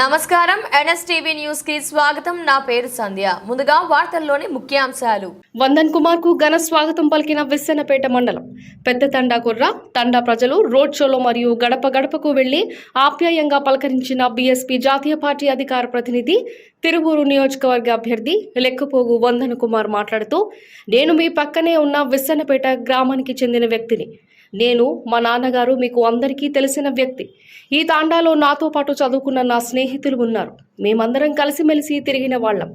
నమస్కారం. ఎన్ఎస్టీవీ న్యూస్కి స్వాగతం. నా పేరు సంధ్య. ముందుగా వార్తల్లోని ముఖ్యాంశాలు. వందన్ కుమార్కు ఘన స్వాగతం పలికిన విస్సెనపేట మండలం. పెద్ద తండా కుర్ర తండా ప్రజలు రోడ్ షోలో మరియు గడప గడపకు వెళ్ళి ఆప్యాయంగా పలకరించిన బీఎస్పీ జాతీయ పార్టీ అధికార ప్రతినిధి తిరువూరు నియోజకవర్గ అభ్యర్థి లెక్కపోగు వందన్ కుమార్ మాట్లాడుతూ నేను మీ పక్కనే ఉన్న విస్సన్నపేట గ్రామానికి చెందిన వ్యక్తిని. నేను మా నాన్నగారు మీకు అందరికీ తెలిసిన వ్యక్తి. ఈ తాండాలో నాతో పాటు చదువుకున్న నా స్నేహితులు ఉన్నారు. మేమందరం కలిసిమెలిసి తిరిగిన వాళ్ళం.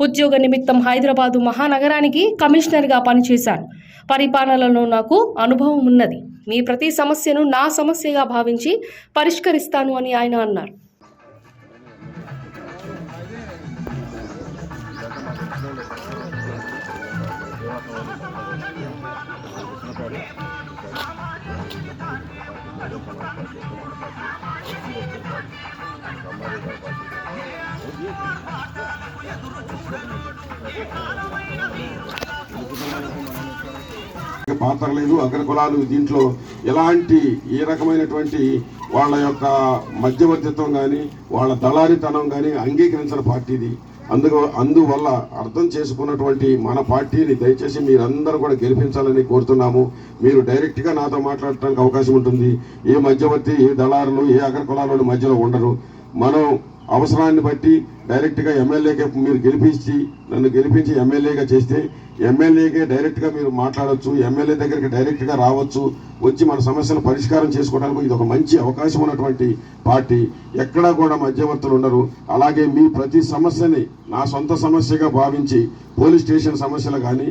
ఉద్యోగ నిమిత్తం హైదరాబాదు మహానగరానికి కమిషనర్గా పనిచేశాను. పరిపాలనలో నాకు అనుభవం ఉన్నది. మీ ప్రతి సమస్యను నా సమస్యగా భావించి పరిష్కరిస్తాను అని ఆయన అన్నారు. పాత్ర లేదు అగ్రకులాలు దీంట్లో ఎలాంటి ఏ రకమైనటువంటి వాళ్ళ యొక్క మధ్యవర్తిత్వం కానీ వాళ్ళ దళారితనం కానీ అంగీకరించిన పార్టీది. అందుకు అందువల్ల అర్థం చేసుకున్నటువంటి మన పార్టీని దయచేసి మీరందరూ కూడా గెలిపించాలని కోరుతున్నాము. మీరు డైరెక్ట్గా నాతో మాట్లాడటానికి అవకాశం ఉంటుంది. ఏ మధ్యవర్తి ఏ దళారులు ఏ అగ్రకులాలు మధ్యలో ఉండరు. మనం అవసరాన్ని బట్టి డైరెక్ట్గా ఎమ్మెల్యేగా మీరు గెలిపించి నన్ను గెలిపించి ఎమ్మెల్యేగా చేస్తే ఎమ్మెల్యేకే డైరెక్ట్గా మీరు మాట్లాడవచ్చు ఎమ్మెల్యే దగ్గరికి డైరెక్ట్గా రావచ్చు వచ్చి మన సమస్యలు పరిష్కారం చేసుకోవడానికి ఇది ఒక మంచి అవకాశం ఉన్నటువంటి పార్టీ. ఎక్కడా కూడా మధ్యవర్తులు ఉండరు. అలాగే మీ ప్రతి సమస్యని నా సొంత సమస్యగా భావించి పోలీస్ స్టేషన్ సమస్యలు కానీ